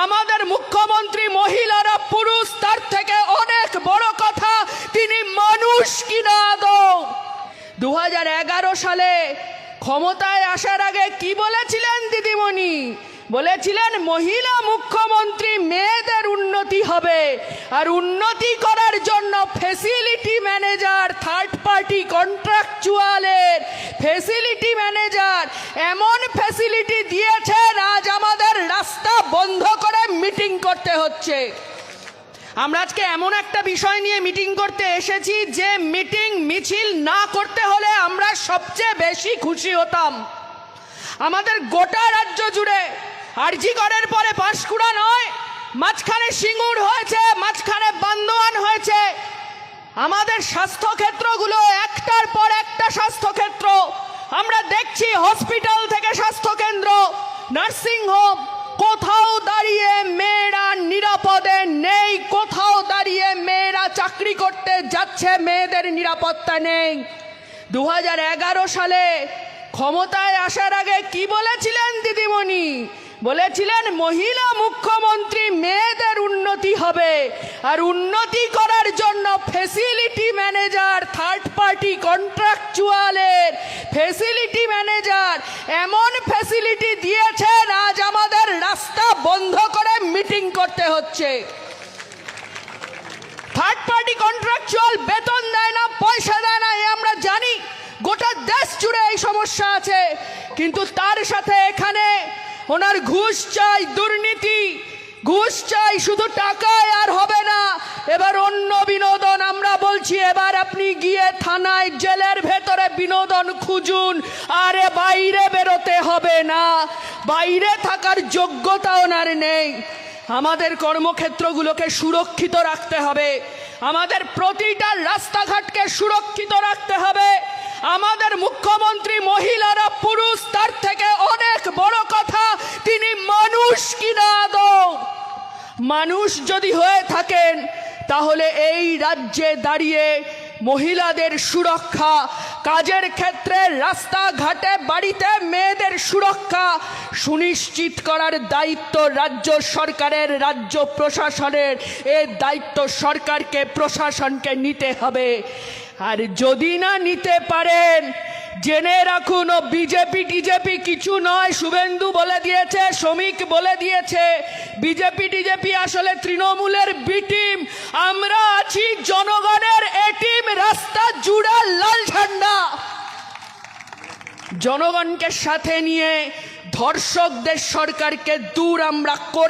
আমাদের মুখ্যমন্ত্রী মহিলারা পুরুষ, তার থেকে অনেক বড় কথা, তিনি মানুষ কিনা আদৌ? দু সালে ক্ষমতায় আসার আগে কি বলেছিলেন দিদিমণি? বলেছিলেন, মহিলা মুখ্যমন্ত্রী মেয়েদের উন্নতি হবে আর উন্নতি করার জন্য ফেসিলিটি ম্যানেজার থার্ড পার্টি কন্ট্রাকচুয়ালের ফেসিলিটি ম্যানেজার এমন ফেসিলিটি দিয়েছেন আজ আমাদের রাস্তা বন্ধ করে মিটিং করতে হচ্ছে, আমরা আজকে এমন একটা বিষয় নিয়ে মিটিং করতে এসেছি যে মিটিং মিছিল না করতে হলে আমরা সবচেয়ে বেশি খুশি হতাম। আমাদের গোটা রাজ্য জুড়ে আরজি করের পরে পাঁশকুড়া নয়, মাঝখানে সিঙ্গুর হয়েছে, মাঝখানে বান্দোয়ান হয়েছে। আমাদের স্বাস্থ্যক্ষেত্রগুলো একটার পর একটা স্বাস্থ্যক্ষেত্র। আমরা দেখছি হসপিটাল থেকে স্বাস্থ্যকেন্দ্র নার্সিংহোম কোথাও দাঁড়িয়ে মেয়েরা নিরাপদে নেই কোথাও দাঁড়িয়ে মেয়েরা চাকরি করতে যাচ্ছে মেয়েদের নিরাপত্তা নেই। দু হাজার এগারো সালে ক্ষমতায় আসার আগে কি বলেছিলেন দিদিমণি? বলেছিলেন, মহিলা মুখ্যমন্ত্রী মেয়েদের উন্নতি হবে আর উন্নতি করার জন্য ফেসিলিটি ম্যানেজার থার্ড পার্টি কন্ট্রাকচুয়ালের ফেসিলিটি ম্যানেজার এমন ফেসিলিটি দিয়েছেন, আজ আমাদের রাস্তা বন্ধ করে মিটিং করতে হচ্ছে। থার্ড পার্টি কন্ট্রাকচুয়াল বেতন দেয় না, পয়সা দেয় না, এ আমরা জানি। গোটা দেশ জুড়ে এই সমস্যা আছে। কিন্তু তার সাথে এখানে ওনার ঘুষ চাই দুর্নীতি, ঘুষ চাই শুধু টাকায় আর হবে না। এবার অন্য বিনোদন আমরা বলছি, এবার আপনি গিয়ে থানায় জেলের ভেতরে বিনোদন খুঁজুন। আরে বাইরে বেরোতে হবে না। বাইরে থাকার যোগ্যতা ওনার নেই। আমাদের কর্মক্ষেত্রগুলোকে সুরক্ষিত রাখতে হবে। আমাদের প্রতিটা রাস্তাঘাটকে সুরক্ষিত রাখতে হবে। আমাদের মুখ্যমন্ত্রী মহিলারা পুরুষ, তার থেকে অনেক বড় কথা, তিনি মানুষ কিনা আদৌ? মানুষ যদি হয়ে থাকেন, তাহলে এই রাজ্যে দাঁড়িয়ে মহিলাদের সুরক্ষা কাজের ক্ষেত্রে রাস্তাঘাটে বাড়িতে মেয়েদের সুরক্ষা সুনিশ্চিত করার দায়িত্ব রাজ্য সরকারের, রাজ্য প্রশাসনের। এ দায়িত্ব সরকারকে, প্রশাসনকে নিতে হবে। আর যদি না নিতে পারেন, জেনে রাখুন, ও বিজেপি টিজেপি কিছু নয়। শুভেন্দু বলে দিয়েছে, শ্রমিক বলে দিয়েছে। বিজেপি টিজেপি আসলে তৃণমূলের বি টিম। আমরা আছি জনগণের এ জনগণকে সাথে নিয়ে ধর্ষকদের সরকারকে দূর আমরা করে